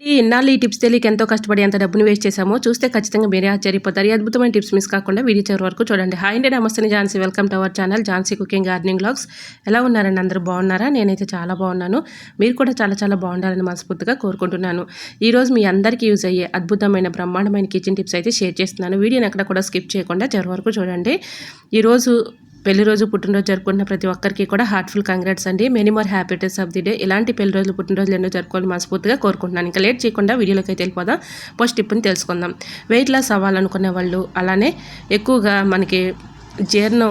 ఈ ఇన్నాళ్ళు ఈ టిప్స్ తెలియక ఎంతో కష్టపడి ఎంత డబ్బును వేస్ట్ చేశామో చూస్తే ఖచ్చితంగా మీరే ఆశ్చర్యపోతారు. ఈ అద్భుతమైన టిప్స్ మిస్ కాకుండా వీడియో చివరి వరకు చూడండి. హాయ్ అండి నమస్తే Jhansi. Welcome to our channel Jhansi cooking gardening blogs ఎలా ఉన్నారండి? అందరూ బాగున్నారా? నేనైతే చాలా బాగున్నాను. మీరు కూడా చాలా చాలా బాగుండాలని మనస్ఫూర్తిగా కోరుకుంటున్నాను. ఈరోజు మీ అందరికీ యూజ్ అయ్యే అద్భుతమైన బ్రహ్మాండమైన కిచెన్ టిప్స్ అయితే షేర్ చేస్తున్నాను. వీడియోని ఎక్కడ కూడా స్కిప్ చేయకుండా చివరి వరకు చూడండి. ఈరోజు పెళ్ళి రోజు పుట్టినరోజు జరుపుకున్న ప్రతి ఒక్కరికి కూడా హార్ట్ఫుల్ కంగ్రాట్స్ అండి. Many more happiness of the day ఇలాంటి పెళ్ళి రోజులు పుట్టినరోజులు ఎన్నో జరుపుకోవాలి మనస్ఫూర్తిగా కోరుకుంటున్నాను. ఇంకా లేట్ చేయకుండా వీడియోలోకి అయితే వెళ్ళిపోదాం. ఫస్ట్ టిప్ని తెలుసుకుందాం. వెయిట్ లాస్ అవ్వాలనుకునే వాళ్ళు అలానే ఎక్కువగా మనకి జీర్ణం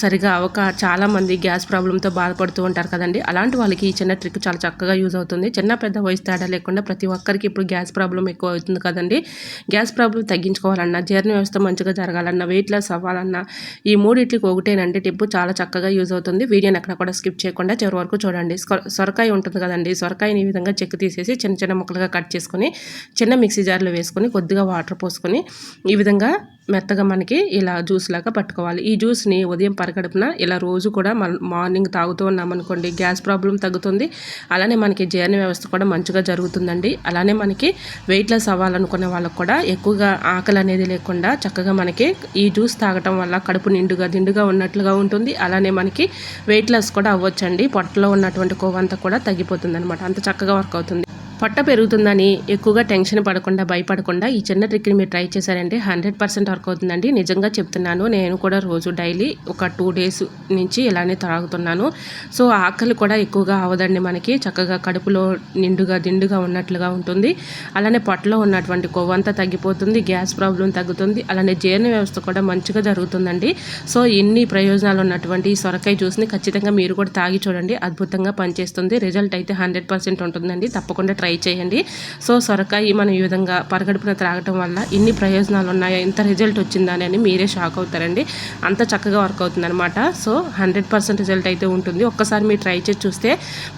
సరిగా అవక చాలామంది గ్యాస్ ప్రాబ్లంతో బాధపడుతూ ఉంటారు కదండి. అలాంటి వాళ్ళకి ఈ చిన్న ట్రిక్ చాలా చక్కగా యూజ్ అవుతుంది. చిన్న పెద్ద వయసు తేడా లేకుండా ప్రతి ఒక్కరికి ఇప్పుడు గ్యాస్ ప్రాబ్లం ఎక్కువ అవుతుంది కదండి. గ్యాస్ ప్రాబ్లం తగ్గించుకోవాలన్నా జీర్ణ వ్యవస్థ మంచిగా జరగాలన్నా వెయిట్ లాస్ అవ్వాలన్నా ఈ మూడింటికి ఒకటేనండి టిప్పు చాలా చక్కగా యూజ్ అవుతుంది. వీడియోని ఎక్కడ కూడా స్కిప్ చేయకుండా చివరి వరకు చూడండి. సొరకాయ ఉంటుంది కదండి. సొరకాయని ఈ విధంగా చెక్కు తీసేసి చిన్న చిన్న ముక్కలుగా కట్ చేసుకొని చిన్న మిక్సీ జార్లో వేసుకొని కొద్దిగా వాటర్ పోసుకొని ఈ విధంగా మెత్తగా మనకి ఇలా జ్యూస్ లాగా పట్టుకోవాలి. ఈ జ్యూస్ని ఉదయం పరగడుపున ఇలా రోజు కూడా మార్నింగ్ తాగుతూ ఉన్నామనుకోండి గ్యాస్ ప్రాబ్లం తగ్గుతుంది. అలానే మనకి జీర్ణ వ్యవస్థ కూడా మంచిగా జరుగుతుందండి. అలానే మనకి వెయిట్ లెస్ అవ్వాలనుకునే వాళ్ళకు కూడా ఎక్కువగా ఆకలి అనేది లేకుండా చక్కగా మనకి ఈ జ్యూస్ తాగటం వల్ల కడుపు నిండుగా దిండుగా ఉన్నట్లుగా ఉంటుంది. అలానే మనకి వెయిట్ లెస్ కూడా అవ్వచ్చండి. పొట్టలో ఉన్నటువంటి కొవ్వంతా కూడా తగ్గిపోతుంది అనమాట అంత చక్కగా వర్క్ అవుతుంది. పొట్ట పెరుగుతుందని ఎక్కువగా టెన్షన్ పడకుండా భయపడకుండా ఈ చిన్న ట్రిక్ని మీరు ట్రై చేశారంటే హండ్రెడ్ పర్సెంట్ వర్క్ అవుతుందండి. నిజంగా చెప్తున్నాను నేను కూడా రోజు డైలీ ఒక టూ డేస్ నుంచి ఇలానే తాగుతున్నాను. సో ఆకలి కూడా ఎక్కువగా అవదండి మనకి. చక్కగా కడుపులో నిండుగా దిండుగా ఉన్నట్లుగా ఉంటుంది. అలానే పొట్టలో ఉన్నటువంటి కొవ్వంతా తగ్గిపోతుంది గ్యాస్ ప్రాబ్లం తగ్గుతుంది. అలానే జీర్ణ వ్యవస్థ కూడా మంచిగా జరుగుతుందండి. సో ఇన్ని ప్రయోజనాలు ఉన్నటువంటి ఈ సొరకాయ జ్యూస్ని ఖచ్చితంగా మీరు కూడా తాగి చూడండి. అద్భుతంగా పనిచేస్తుంది. రిజల్ట్ అయితే హండ్రెడ్ పర్సెంట్ ఉంటుందండి. తప్పకుండా ట్రై ట్రై చేయండి. సో సొరకాయ మనం ఈ విధంగా పరగడుపున త్రాగటం వల్ల ఇన్ని ప్రయోజనాలు ఉన్నాయా ఇంత రిజల్ట్ వచ్చిందని అని మీరే షాక్ అవుతారండి. అంత చక్కగా వర్క్ అవుతుంది అనమాట సో హండ్రెడ్ పర్సెంట్ రిజల్ట్ అయితే ఉంటుంది. ఒక్కసారి మీరు ట్రై చేసి చూస్తే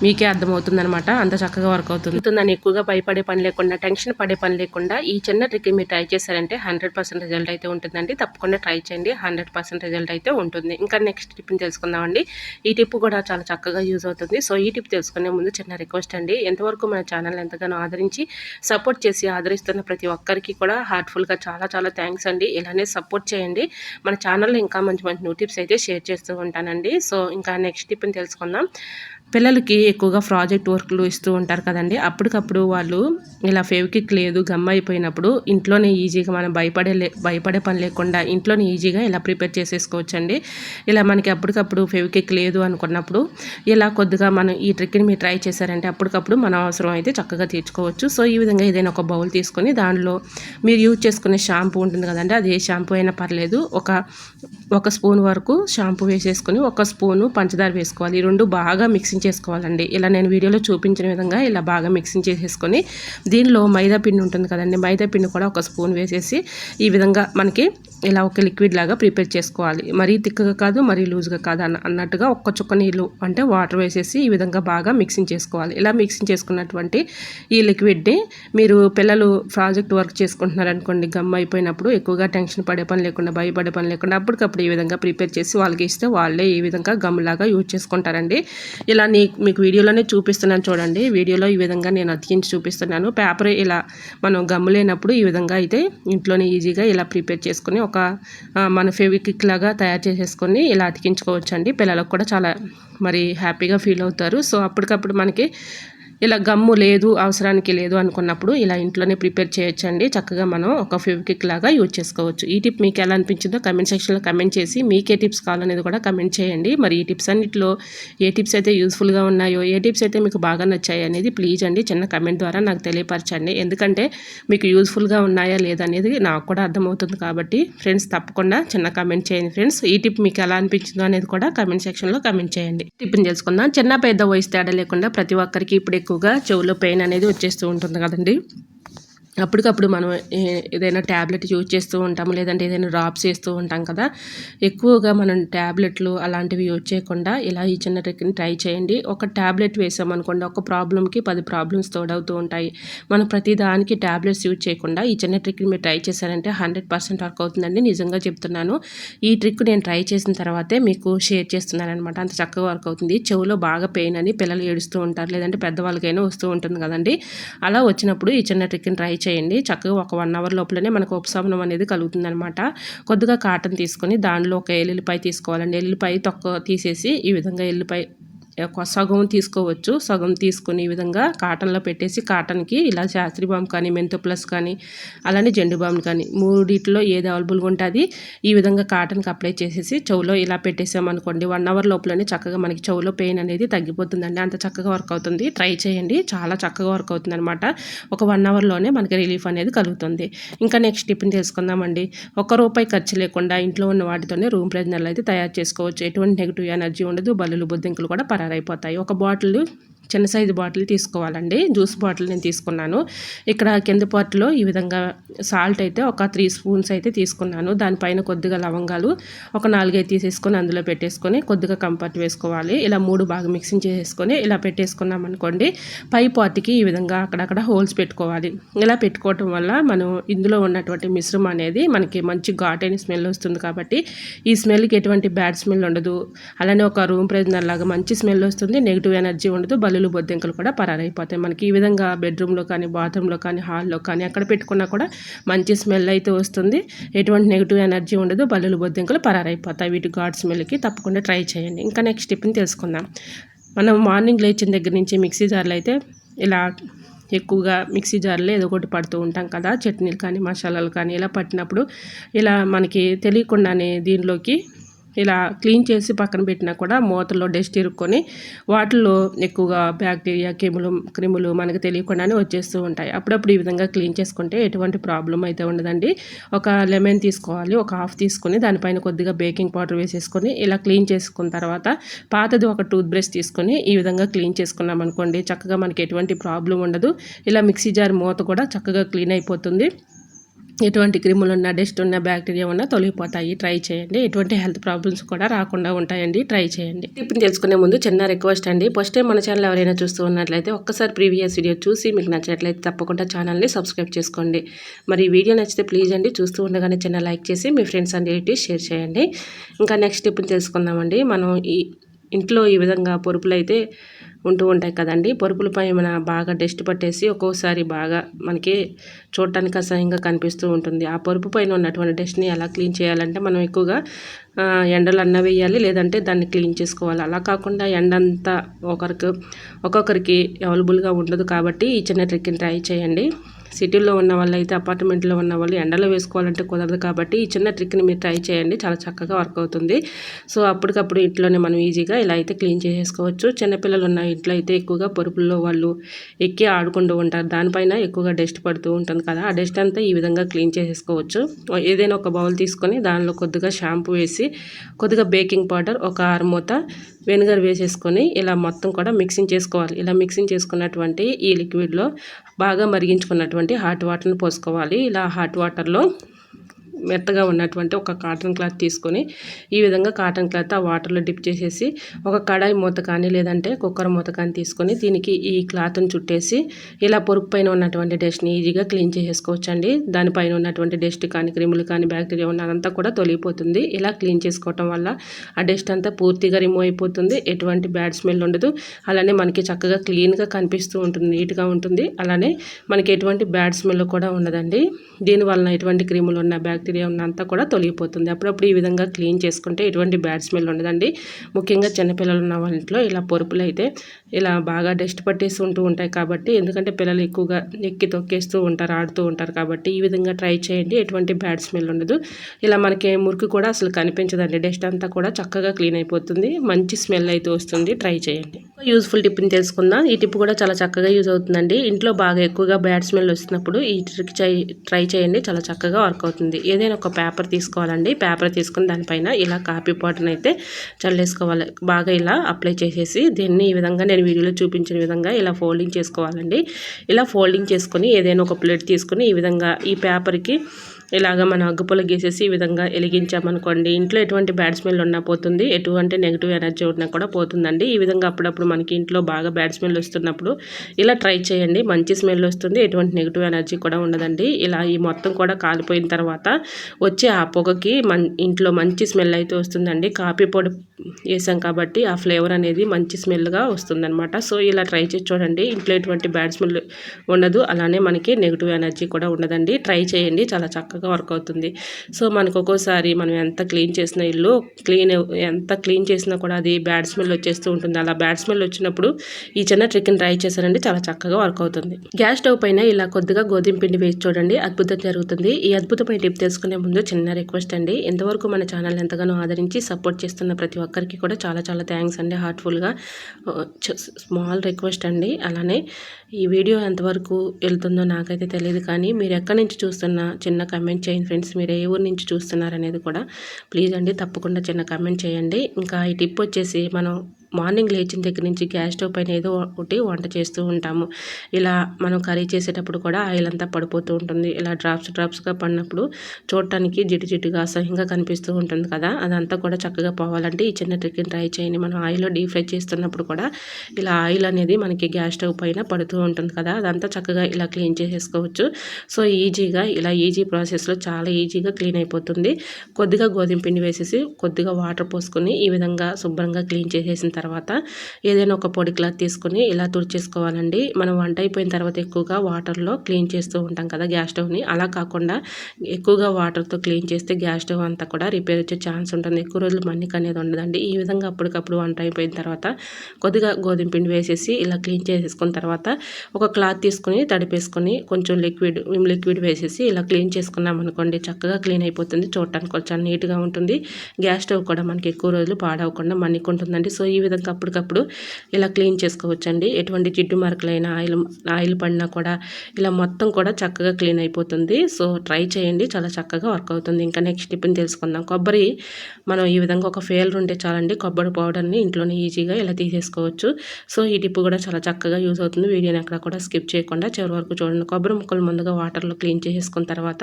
మీకే అర్థమవుతుంది అనమాట అంత చక్కగా వర్క్ అవుతుంది. దాన్ని ఎక్కువగా భయపడే పని లేకుండా టెన్షన్ పడే పని లేకుండా ఈ చిన్న ట్రిక్ మీరు ట్రై చేశారంటే హండ్రెడ్ పర్సెంట్ రిజల్ట్ అయితే ఉంటుందండి. తప్పకుండా ట్రై చేయండి. హండ్రెడ్ పర్సెంట్ రిజల్ట్ అయితే ఉంటుంది. ఇంకా నెక్స్ట్ టిప్ని తెలుసుకుందామండి. ఈ టిప్ కూడా చాలా చక్కగా యూజ్ అవుతుంది. సో ఈ టిప్ తెలుసుకునే ముందు చిన్న రిక్వెస్ట్ అండి. ఎంతవరకు మన ఛానల్ ఛానల్ ఎంతగానో ఆదరించి సపోర్ట్ చేసి ఆదరిస్తున్న ప్రతి ఒక్కరికి కూడా హార్ట్ఫుల్గా చాలా చాలా థ్యాంక్స్ అండి. ఇలానే సపోర్ట్ చేయండి. మన ఛానల్లో ఇంకా మంచి మంచి న్యూ టిప్స్ అయితే షేర్ చేస్తూ ఉంటానండి. సో ఇంకా నెక్స్ట్ టిప్ని తెలుసుకుందాం. పిల్లలకి ఎక్కువగా ప్రాజెక్ట్ వర్క్లు ఇస్తూ ఉంటారు కదండి. అప్పటికప్పుడు వాళ్ళు ఇలా ఫెవికిక్ లేదు గమ్ అయిపోయినప్పుడు ఇంట్లోనే ఈజీగా మనం భయపడే భయపడే పని లేకుండా ఇంట్లోనే ఈజీగా ఇలా ప్రిపేర్ చేసేసుకోవచ్చండి. ఇలా మనకి అప్పటికప్పుడు ఫెవికిక్ లేదు అనుకున్నప్పుడు ఇలా కొద్దిగా మనం ఈ ట్రిక్ని మీరు ట్రై చేశారంటే అప్పటికప్పుడు మన అవసరం అయితే చక్కగా తీర్చుకోవచ్చు. సో ఈ విధంగా ఏదైనా ఒక బౌల్ తీసుకొని దానిలో మీరు యూజ్ చేసుకునే షాంపూ ఉంటుంది కదండి. అది ఏ షాంపూ అయినా పర్లేదు. ఒక ఒక స్పూన్ వరకు షాంపూ వేసేసుకొని ఒక స్పూను పంచదార వేసుకోవాలి. ఈ రెండు బాగా మిక్సింగ్ చేసుకోవాలండి. ఇలా నేను వీడియోలో చూపించిన విధంగా ఇలా బాగా మిక్సింగ్ చేసేసుకొని దీనిలో మైదా పిండి ఉంటుంది కదండి. మైదా పిండి కూడా ఒక స్పూన్ వేసేసి ఈ విధంగా మనకి ఇలా ఒక లిక్విడ్ లాగా ప్రిపేర్ చేసుకోవాలి. మరీ తిక్కగా కాదు మరీ లూజ్గా కాదు అన్న అన్నట్టుగా ఒక్క చుక్క నీళ్ళు అంటే వాటర్ వేసేసి ఈ విధంగా బాగా మిక్సింగ్ చేసుకోవాలి. ఇలా మిక్సింగ్ చేసుకున్నటువంటి ఈ లిక్విడ్ని మీరు పిల్లలు ప్రాజెక్ట్ వర్క్ చేసుకుంటున్నారనుకోండి గమ్ అయిపోయినప్పుడు ఎక్కువగా టెన్షన్ పడే పని లేకుండా భయపడే పని లేకుండా అప్పటికప్పుడు అప్పుడు ఈ విధంగా ప్రిపేర్ చేసి వాళ్ళకి ఇస్తే వాళ్ళే ఈ విధంగా గమ్లాగా యూజ్ చేసుకుంటారండి. ఇలా నీ మీకు వీడియోలోనే చూపిస్తున్నాను చూడండి. వీడియోలో ఈ విధంగా నేను అతికించి చూపిస్తున్నాను. పేపర్ ఇలా మనం గమ్ము లేనప్పుడు ఈ విధంగా అయితే ఇంట్లోనే ఈజీగా ఇలా ప్రిపేర్ చేసుకుని ఒక మన ఫెవిక్విక్ లాగా తయారు చేసేసుకొని ఇలా అతికించుకోవచ్చు అండి పిల్లలకు కూడా చాలా మరి హ్యాపీగా ఫీల్ అవుతారు. సో అప్పటికప్పుడు మనకి ఇలా గమ్ము లేదు అవసరానికి లేదు అనుకున్నప్పుడు ఇలా ఇంట్లోనే ప్రిపేర్ చేయొచ్చండి. చక్కగా మనం ఒక ఫెవికిక్ లాగా యూజ్ చేసుకోవచ్చు. ఈ టిప్ మీకు ఎలా అనిపించిందో కమెంట్ సెక్షన్లో కమెంట్ చేసి మీకే టిప్స్ కావాలనేది కూడా కమెంట్ చేయండి. మరి ఈ టిప్స్ అన్నింటిలో ఏ టిప్స్ అయితే యూస్ఫుల్గా ఉన్నాయో ఏ టిప్స్ అయితే మీకు బాగా నచ్చాయి అనేది ప్లీజ్ అండి చిన్న కమెంట్ ద్వారా నాకు తెలియపరచండి. ఎందుకంటే మీకు యూస్ఫుల్గా ఉన్నాయా లేదనేది నాకు కూడా అర్థమవుతుంది కాబట్టి ఫ్రెండ్స్ తప్పకుండా చిన్న కమెంట్ చేయండి ఫ్రెండ్స్. ఈ టిప్ మీకు ఎలా అనిపించిందో అనేది కూడా కమెంట్ సెక్షన్లో కమెంట్ చేయండి. టిప్ని తెలుసుకుందాం. చిన్న పెద్ద వయసు తేడా లేకుండా ప్రతి ఒక్కరికి ఇప్పుడు ఎక్కువగా చెవులో పెయిన్ అనేది వచ్చేస్తూ ఉంటుంది కదండి. అప్పటికప్పుడు మనం ఏదైనా ట్యాబ్లెట్ యూజ్ చేస్తూ ఉంటాము లేదంటే ఏదైనా డ్రాప్స్ వేస్తూ ఉంటాం కదా. ఎక్కువగా మనం ట్యాబ్లెట్లు అలాంటివి యూజ్ చేయకుండా ఇలా ఈ చిన్న ట్రిక్ని ట్రై చేయండి. ఒక ట్యాబ్లెట్ వేసామనుకోండి ఒక ప్రాబ్లమ్కి పది ప్రాబ్లమ్స్ తోడవుతూ ఉంటాయి. మనం ప్రతి దానికి ట్యాబ్లెట్స్ యూజ్ చేయకుండా ఈ చిన్న ట్రిక్ని మీరు ట్రై చేశారంటే హండ్రెడ్ పర్సెంట్ వర్క్ అవుతుందండి. నిజంగా చెప్తున్నాను. ఈ ట్రిక్ నేను ట్రై చేసిన తర్వాతే మీకు షేర్ చేస్తున్నాను అనమాట అంత చక్కగా వర్క్ అవుతుంది. చెవులో బాగా పెయిన్ అని పిల్లలు ఏడుస్తూ ఉంటారు లేదంటే పెద్దవాళ్ళకైనా వస్తూ ఉంటుంది కదండి. అలా వచ్చినప్పుడు ఈ చిన్న ట్రిక్ని ట్రై చేయండి. చక్కగా ఒక వన్ అవర్ లోపలనే మనకు ఉపశమనం అనేది కలుగుతుంది అనమాట కొద్దిగా కాటన్ తీసుకొని దానిలో ఒక ఎల్లుల్లిపాయ తీసుకోవాలండి. ఎల్లుల్లిపాయ తొక్క తీసేసి ఈ విధంగా ఎల్లుల్లిపాయ సగం తీసుకోవచ్చు. సగం తీసుకుని ఈ విధంగా కాటన్లో పెట్టేసి కాటన్కి ఇలా శాస్త్రి బామ్ కానీ మెంతో ప్లస్ కానీ అలానే జెండు బామ్ కానీ మూడిట్లో ఏది అవైలబుల్గా ఉంటుంది ఈ విధంగా కాటన్కి అప్లై చేసేసి చెవులో ఇలా పెట్టేసామనుకోండి వన్ అవర్ లోపలనే చక్కగా మనకి చెవులో పెయిన్ అనేది తగ్గిపోతుందండి. అంత చక్కగా వర్క్ అవుతుంది. ట్రై చేయండి. చాలా చక్కగా వర్క్ అవుతుంది అనమాట ఒక వన్ అవర్లోనే మనకి రిలీఫ్ అనేది కలుగుతుంది. ఇంకా నెక్స్ట్ టిఫిన్ తెలుసుకుందామండి. ఒక రూపాయి ఖర్చు లేకుండా ఇంట్లో ఉన్న వాటితోనే రూమ్ ప్రెజనర్లు అయితే తయారు చేసుకోవచ్చు. ఎటువంటి నెగిటివ్ ఎనర్జీ ఉండదు. బల్లులు బొద్దింకలు కూడా తయారైపోతాయి. ఒక బాటిల్ చిన్న సైజు బాటిల్ తీసుకోవాలండి. జ్యూస్ బాటిల్ నేను తీసుకున్నాను. ఇక్కడ కింద పార్ట్లో ఈ విధంగా సాల్ట్ అయితే ఒక త్రీ స్పూన్స్ అయితే తీసుకున్నాను. దానిపైన కొద్దిగా లవంగాలు ఒక నాలుగైదు తీసేసుకొని అందులో పెట్టేసుకొని కొద్దిగా కంఫర్ట్ వేసుకోవాలి. ఇలా మూడు బాగా మిక్సింగ్ చేసేసుకొని ఇలా పెట్టేసుకున్నాం అనుకోండి పై పార్ట్కి ఈ విధంగా అక్కడక్కడ హోల్స్ పెట్టుకోవాలి. ఇలా పెట్టుకోవటం వల్ల మనం ఇందులో ఉన్నటువంటి మిశ్రమం అనేది మనకి మంచి ఘాటైన స్మెల్ వస్తుంది కాబట్టి ఈ స్మెల్కి ఎటువంటి బ్యాడ్ స్మెల్ ఉండదు. అలానే ఒక రూమ్ ప్రెజనర్ లాగా మంచి స్మెల్ వస్తుంది నెగిటివ్ ఎనర్జీ ఉండదు బల్లులు బొద్దింకలు కూడా పరారైపోతాయి. మనకి ఈ విధంగా బెడ్రూమ్లో కానీ బాత్రూంలో కానీ హాల్లో కానీ అక్కడ పెట్టుకున్నా కూడా మంచి స్మెల్ అయితే వస్తుంది. ఎటువంటి నెగిటివ్ ఎనర్జీ ఉండదు. బల్లులు బొద్దింకలు పరారైపోతాయి. వీటి గాడ్ స్మెల్కి తప్పకుండా ట్రై చేయండి. ఇంకా నెక్స్ట్ టిప్ని తెలుసుకుందాం. మనం మార్నింగ్ లేచిన దగ్గర నుంచి మిక్సీ జార్లు అయితే ఇలా ఎక్కువగా మిక్సీ జార్లో ఏదో ఒకటి పడుతూ ఉంటాం కదా. చట్నీలు కానీ మసాలాలు కానీ ఇలా పట్టినప్పుడు ఇలా మనకి తెలియకుండానే దీనిలోకి ఇలా క్లీన్ చేసి పక్కన పెట్టినా కూడా మూతల్లో డస్ట్ ఇరుక్కొని వాటిల్లో ఎక్కువగా బ్యాక్టీరియా క్రిములు క్రిములు మనకు తెలియకుండానే వచ్చేస్తూ ఉంటాయి. అప్పుడప్పుడు ఈ విధంగా క్లీన్ చేసుకుంటే ఎటువంటి ప్రాబ్లం అయితే ఉండదండి. ఒక లెమన్ తీసుకోవాలి ఒక హాఫ్ తీసుకొని దానిపైన కొద్దిగా బేకింగ్ పౌడర్ వేసేసుకొని ఇలా క్లీన్ చేసుకున్న తర్వాత పాతది ఒక టూత్ బ్రష్ తీసుకొని ఈ విధంగా క్లీన్ చేసుకున్నాం అనుకోండి చక్కగా మనకి ఎటువంటి ప్రాబ్లం ఉండదు. ఇలా మిక్సీ జార్ మూత కూడా చక్కగా క్లీన్ అయిపోతుంది. ఎటువంటి క్రిములు ఉన్నా డస్ట్ ఉన్నా బ్యాక్టీరియా ఉన్నా తొలగిపోతాయి. ట్రై చేయండి. ఎటువంటి హెల్త్ ప్రాబ్లమ్స్ కూడా రాకుండా ఉంటాయండి. ట్రై చేయండి. టిప్ని తెలుసుకునే ముందు చిన్న రిక్వెస్ట్ అండి. ఫస్ట్ టైం మన ఛానల్ ఎవరైనా చూస్తూ ఉన్నట్లయితే ఒక్కసారి ప్రీవియస్ వీడియో చూసి మీకు నచ్చినట్లయితే తప్పకుండా ఛానల్ని సబ్స్క్రైబ్ చేసుకోండి. మరి ఈ వీడియో నచ్చితే ప్లీజ్ అండి చూస్తూ ఉండగానే చిన్న లైక్ చేసి మీ ఫ్రెండ్స్ అండ్ రిలేటివ్స్ షేర్ చేయండి. ఇంకా నెక్స్ట్ టిప్ని తెలుసుకుందామండి. మనం ఈ ఇంట్లో ఈ విధంగా పొరుపులైతే ఉంటూ ఉంటాయి కదండి. పరుపులపై మన బాగా డస్ట్ పట్టేసి ఒక్కోసారి బాగా మనకి చూడటానికి అసహ్యంగా కనిపిస్తూ ఉంటుంది. ఆ పరుపు పైన ఉన్నటువంటి డస్ట్ని ఎలా క్లీన్ చేయాలంటే మనం ఎక్కువగా ఎండలు అన్న వేయాలి లేదంటే దాన్ని క్లీన్ చేసుకోవాలి. అలా కాకుండా ఎండ అంతా ఒకరికి ఒక్కొక్కరికి అవైలబుల్గా ఉండదు కాబట్టి ఈ చిన్న ట్రిక్ని ట్రై చేయండి. సిటీలో ఉన్న వాళ్ళు అయితే అపార్ట్మెంట్లో ఉన్న వాళ్ళు ఎండలో వేసుకోవాలంటే కుదరదు కాబట్టి ఈ చిన్న ట్రిక్ని మీరు ట్రై చేయండి. చాలా చక్కగా వర్క్ అవుతుంది. సో అప్పటికప్పుడు ఇంట్లోనే మనం ఈజీగా ఇలా అయితే క్లీన్ చేసేసుకోవచ్చు. చిన్నపిల్లలు ఉన్న ఇంట్లో అయితే ఎక్కువగా పరుపుల్లో వాళ్ళు ఎక్కి ఆడుకుంటూ ఉంటారు. దానిపైన ఎక్కువగా డస్ట్ పడుతూ ఉంటుంది కదా. ఆ డస్ట్ అంతా ఈ విధంగా క్లీన్ చేసేసుకోవచ్చు. ఏదైనా ఒక బౌల్ తీసుకొని దానిలో కొద్దిగా షాంపూ వేసి కొద్దిగా బేకింగ్ పౌడర్ ఒక ఆరుమూత వెనుగర్ వేసేసుకొని ఇలా మొత్తం కూడా మిక్సింగ్ చేసుకోవాలి. ఇలా మిక్సింగ్ చేసుకున్నటువంటి ఈ లిక్విడ్లో బాగా మరిగించుకున్నటువంటి హాట్ వాటర్ని పోసుకోవాలి. ఇలా హాట్ వాటర్లో మెత్తగా ఉన్నటువంటి ఒక కాటన్ క్లాత్ తీసుకొని ఈ విధంగా కాటన్ క్లాత్ ఆ వాటర్లో డిప్ చేసేసి ఒక కడాయి మూత కానీ లేదంటే కుక్కర్ మూత కానీ తీసుకొని దీనికి ఈ క్లాత్ని చుట్టేసి ఇలా పొరుపు పైన ఉన్నటువంటి డస్ట్ని ఈజీగా క్లీన్ చేసేసుకోవచ్చు అండి దానిపైన ఉన్నటువంటి డస్ట్ కానీ క్రిములు కానీ బ్యాక్టీరియా ఉన్నదంతా కూడా తొలగిపోతుంది. ఇలా క్లీన్ చేసుకోవటం వల్ల ఆ డస్ట్ అంతా పూర్తిగా రిమూవ్ అయిపోతుంది. ఎటువంటి బ్యాడ్ స్మెల్ ఉండదు. అలానే మనకి చక్కగా క్లీన్గా కనిపిస్తూ ఉంటుంది నీట్గా ఉంటుంది. అలానే మనకి ఎటువంటి బ్యాడ్ స్మెల్ కూడా ఉండదండి. దీనివల్ల ఎటువంటి క్రిములు ఉన్న బ్యాక్టీరియా ఉన్నంతా కూడా తొలగిపోతుంది. అప్పుడప్పుడు ఈ విధంగా క్లీన్ చేసుకుంటే ఎటువంటి బ్యాడ్ స్మెల్ ఉండదండి. ముఖ్యంగా చిన్నపిల్లలు ఉన్న వాళ్ళ ఇంట్లో ఇలా పొరుపులు అయితే ఇలా బాగా డస్ట్ పట్టేసి ఉంటూ ఉంటాయి కాబట్టి ఎందుకంటే పిల్లలు ఎక్కువగా ఎక్కి తొక్కేస్తూ ఉంటారు ఆడుతూ ఉంటారు కాబట్టి ఈ విధంగా ట్రై చేయండి. ఎటువంటి బ్యాడ్ స్మెల్ ఉండదు. ఇలా మనకి మురికి కూడా అసలు కనిపించదండి. డస్ట్ అంతా కూడా చక్కగా క్లీన్ అయిపోతుంది. మంచి స్మెల్ అయితే వస్తుంది. ట్రై చేయండి. యూస్ఫుల్ టిప్ని తెలుసుకుందాం. ఈ టిప్ కూడా చాలా చక్కగా యూజ్ అవుతుందండి. ఇంట్లో బాగా ఎక్కువగా బ్యాడ్ స్మెల్ వస్తున్నప్పుడు ఈ ట్రిక్ ట్రై చేయండి. చాలా చక్కగా వర్క్ అవుతుంది. ఏదైనా ఒక పేపర్ తీసుకోవాలండి. పేపర్ తీసుకుని దానిపైన ఇలా కాపీ పౌడర్ని అయితే చల్లేసుకోవాలి. బాగా ఇలా అప్లై చేసేసి దీన్ని ఈ విధంగా నేను వీడియోలో చూపించిన విధంగా ఇలా ఫోల్డింగ్ చేసుకోవాలండి. ఇలా ఫోల్డింగ్ చేసుకొని ఏదైనా ఒక ప్లేట్ తీసుకొని ఈ విధంగా ఈ పేపర్కి ఇలాగ మనం అగ్గుపుల గీసేసి ఈ విధంగా వెలిగించామనుకోండి ఇంట్లో ఎటువంటి బ్యాడ్ స్మెల్ ఉన్నా పోతుంది ఎటువంటి నెగిటివ్ ఎనర్జీ ఉన్నా కూడా పోతుందండి. ఈ విధంగా అప్పుడప్పుడు మనకి ఇంట్లో బాగా బ్యాడ్ స్మెల్ వస్తున్నప్పుడు ఇలా ట్రై చేయండి. మంచి స్మెల్ వస్తుంది ఎటువంటి నెగిటివ్ ఎనర్జీ కూడా ఉండదండి. ఇలా ఈ మొత్తం కూడా కాలిపోయిన తర్వాత వచ్చే ఆ పొగకి మన్ ఇంట్లో మంచి స్మెల్ అయితే వస్తుందండి. కాఫీ పొడి వేసాం కాబట్టి ఆ ఫ్లేవర్ అనేది మంచి స్మెల్గా వస్తుందన్నమాట. సో ఇలా ట్రై చేసి చూడండి. ఇంట్లో ఎటువంటి బ్యాడ్ స్మెల్ ఉండదు అలానే మనకి నెగిటివ్ ఎనర్జీ కూడా ఉండదండి. ట్రై చేయండి. చాలా చక్కగా చక్కగా వర్క్ అవుతుంది. సో మనకు ఒక్కోసారి మనం ఎంత క్లీన్ చేసిన ఇల్లు క్లీన్ ఎంత క్లీన్ చేసినా కూడా అది బ్యాడ్ స్మెల్ వచ్చేస్తూ ఉంటుంది. అలా బ్యాడ్ స్మెల్ వచ్చినప్పుడు ఈ చిన్న ట్రిక్ని ట్రై చేశారంటే చాలా చక్కగా వర్క్ అవుతుంది. గ్యాస్ స్టవ్ పైన ఇలా కొద్దిగా గోధుమ పిండి వేసి చూడండి. అద్భుతం జరుగుతుంది. ఈ అద్భుతమైన టిప్ తెలుసుకునే ముందు చిన్న రిక్వెస్ట్ అండి. ఎంతవరకు మన ఛానల్ ఎంతగానో ఆదరించి సపోర్ట్ చేస్తున్న ప్రతి ఒక్కరికి కూడా చాలా చాలా థ్యాంక్స్ అండి. హార్ట్ఫుల్గా స్మాల్ రిక్వెస్ట్ అండి. అలానే ఈ వీడియో ఎంతవరకు వెళ్తుందో నాకైతే తెలియదు కానీ మీరు ఎక్కడి నుంచి చూస్తున్న చిన్న కమెంట్ చేయండి ఫ్రెండ్స్ మీరు ఏ ఊరు నుంచి చూస్తున్నారనేది కూడా. ప్లీజ్ అండి తప్పకుండా చిన్న కమెంట్ చేయండి. ఇంకా ఈ టిప్ వచ్చేసి మనం మార్నింగ్ లేచిన దగ్గర నుంచి గ్యాస్ స్టవ్ పైన ఏదో ఒకటి వంట చేస్తూ ఉంటాము. ఇలా మనం కర్రీ చేసేటప్పుడు కూడా ఆయిల్ అంతా పడిపోతూ ఉంటుంది. ఇలా డ్రాప్స్ డ్రాప్స్గా పడినప్పుడు చూడటానికి జిడ్డు జిడ్డుగా అసహ్యంగా కనిపిస్తూ ఉంటుంది కదా. అదంతా కూడా చక్కగా పోవాలంటే ఈ చిన్న ట్రిక్ని ట్రై చేయండి. మనం ఆయిల్లో డీప్ ఫ్రై చేస్తున్నప్పుడు కూడా ఇలా ఆయిల్ అనేది మనకి గ్యాస్ స్టవ్ పైన పడుతూ ఉంటుంది కదా. అదంతా చక్కగా ఇలా క్లీన్ చేసేసుకోవచ్చు. సో ఈజీగా ఇలా ఈజీ ప్రాసెస్లో చాలా ఈజీగా క్లీన్ అయిపోతుంది. కొద్దిగా గోధుమ పిండి వేసేసి కొద్దిగా వాటర్ పోసుకొని ఈ విధంగా శుభ్రంగా క్లీన్ చేసేసిన తర్వాత ఏదైనా ఒక పొడి క్లాత్ తీసుకొని ఇలా తుడిచేసుకోవాలండి. మనం వంట అయిపోయిన తర్వాత ఎక్కువగా వాటర్లో క్లీన్ చేస్తూ ఉంటాం కదా గ్యాస్ స్టవ్ని. అలా కాకుండా ఎక్కువగా వాటర్తో క్లీన్ చేస్తే గ్యాస్ స్టవ్ అంతా కూడా రిపేర్ వచ్చే ఛాన్స్ ఉంటుంది. ఎక్కువ రోజులు మన్నిక అనేది ఉండదండి. ఈ విధంగా అప్పటికప్పుడు వంట అయిపోయిన తర్వాత కొద్దిగా గోధుమ పిండి వేసేసి ఇలా క్లీన్ చేసేసుకున్న తర్వాత ఒక క్లాత్ తీసుకొని తడిపేసుకొని కొంచెం లిక్విడ్ లిక్విడ్ వేసేసి ఇలా క్లీన్ చేసుకున్నాం అనుకోండి చక్కగా క్లీన్ అయిపోతుంది. చూడటానికి కొంచెం నీట్గా ఉంటుంది. గ్యాస్ స్టవ్ కూడా మనకి ఎక్కువ రోజులు పాడవకుండా మన్నికుంటుందండి సో ఈ విధంగా అప్పటికప్పుడు ఇలా క్లీన్ చేసుకోవచ్చండి. ఎటువంటి జిడ్డు మార్కులైన ఆయిల్ ఆయిల్ పడినా కూడా ఇలా మొత్తం కూడా చక్కగా క్లీన్ అయిపోతుంది. సో ట్రై చేయండి. చాలా చక్కగా వర్క్ అవుతుంది. ఇంకా నెక్స్ట్ టిప్ని తెలుసుకుందాం. కొబ్బరి మనం ఈ విధంగా ఒక ఫేలర్ ఉంటే చాలండి. కొబ్బరి పౌడర్ని ఇంట్లోనే ఈజీగా ఇలా తీసేసుకోవచ్చు. సో ఈ టిప్ కూడా చాలా చక్కగా యూజ్ అవుతుంది. వీడియోని అక్కడ కూడా స్కిప్ చేయకుండా చివరి వరకు చూడండి. కొబ్బరి ముక్కలు ముందుగా వాటర్లో క్లీన్ చేసేసుకున్న తర్వాత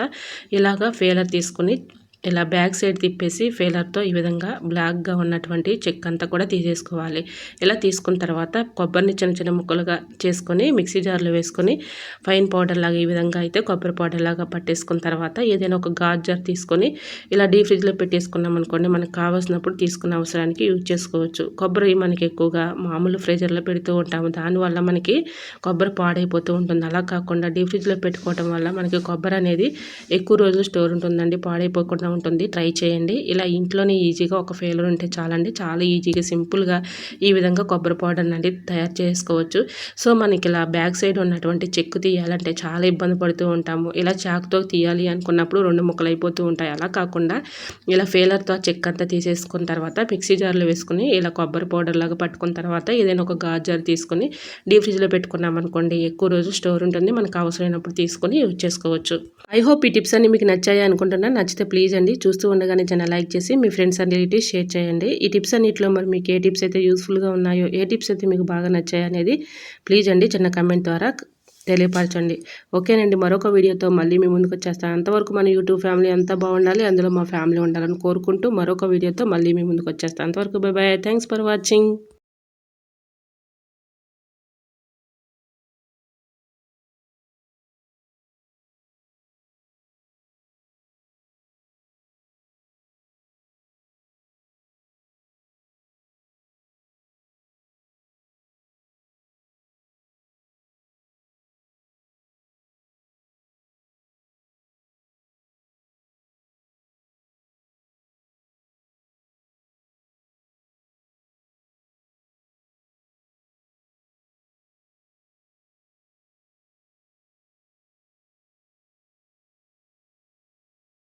ఇలాగా ఫేలర్ తీసుకుని ఇలా బ్యాక్ సైడ్ తిప్పేసి ఫేలర్తో ఈ విధంగా బ్లాక్గా ఉన్నటువంటి చెక్ అంతా కూడా తీసేసుకోవాలి. ఇలా తీసుకున్న తర్వాత కొబ్బరిని చిన్న చిన్న ముక్కలుగా చేసుకొని మిక్సీ జార్లో వేసుకొని ఫైన్ పౌడర్ లాగా ఈ విధంగా అయితే కొబ్బరి పౌడర్ లాగా పట్టేసుకున్న తర్వాత ఏదైనా ఒక గాజర్ తీసుకొని ఇలా డీ ఫ్రిడ్జ్లో పెట్టేసుకున్నాం అనుకోండి మనకు కావాల్సినప్పుడు తీసుకున్న అవసరానికి యూజ్ చేసుకోవచ్చు. కొబ్బరి మనకి ఎక్కువగా మామూలు ఫ్రీజర్లో పెడుతూ ఉంటాము. దానివల్ల మనకి కొబ్బరి పాడైపోతూ ఉంటుంది. అలా కాకుండా డీ ఫ్రిడ్జ్లో పెట్టుకోవడం వల్ల మనకి కొబ్బరి అనేది ఎక్కువ రోజులు స్టోర్ ఉంటుందండి. పాడైపోకుండా ఉంటుంది ట్రై చేయండి. ఇలా ఇంట్లోనే ఈజీగా ఒక ఫేలర్ ఉంటే చాలండి. చాలా ఈజీగా సింపుల్గా ఈ విధంగా కొబ్బరి పౌడర్ అనేది తయారు చేసుకోవచ్చు. సో మనకి ఇలా బ్యాక్ సైడ్ ఉన్నటువంటి చెక్కు తీయాలంటే చాలా ఇబ్బంది పడుతూ ఉంటాము. ఇలా చాకుతో తీయాలి అనుకున్నప్పుడు రెండు ముక్కలు అయిపోతూ ఉంటాయి. అలా కాకుండా ఇలా ఫేలర్తో చెక్ అంతా తీసేసుకున్న తర్వాత మిక్సీ జార్లో వేసుకుని ఇలా కొబ్బరి పౌడర్ లాగా పట్టుకున్న తర్వాత ఏదైనా ఒక గాజర్ తీసుకొని డీప్ ఫ్రిడ్జ్లో పెట్టుకున్నాం అనుకోండి ఎక్కువ రోజు స్టోర్ ఉంటుంది. మనకు అవసరమైనప్పుడు తీసుకొని యూజ్ చేసుకోవచ్చు. ఐ హోప్ ఈ టిప్స్ అన్ని మీకు నచ్చాయి అనుకుంటున్నాను నచ్చితే ప్లీజ్ అండి చూస్తూ ఉండగానే చిన్న లైక్ చేసి మీ ఫ్రెండ్స్ అండ్ రిలేటివ్స్ షేర్ చేయండి. ఈ టిప్స్ అన్నింటిలో మరి మీకు ఏ టిప్స్ అయితే యూస్ఫుల్గా ఉన్నాయో ఏ టిప్స్ అయితే మీకు బాగా నచ్చాయి అనేది ప్లీజ్ అండి చిన్న కమెంట్ ద్వారా తెలియపరచండి. ఓకేనండి. మరొక వీడియోతో మళ్ళీ మీ ముందుకు వచ్చేస్తాను. అంతవరకు మన యూట్యూబ్ ఫ్యామిలీ అంతా బాగుండాలి. అందులో మా ఫ్యామిలీ ఉండాలని కోరుకుంటూ మరొక వీడియోతో మళ్ళీ మీ ముందుకు వచ్చేస్తాను. అంతవరకు bye bye thanks for watching.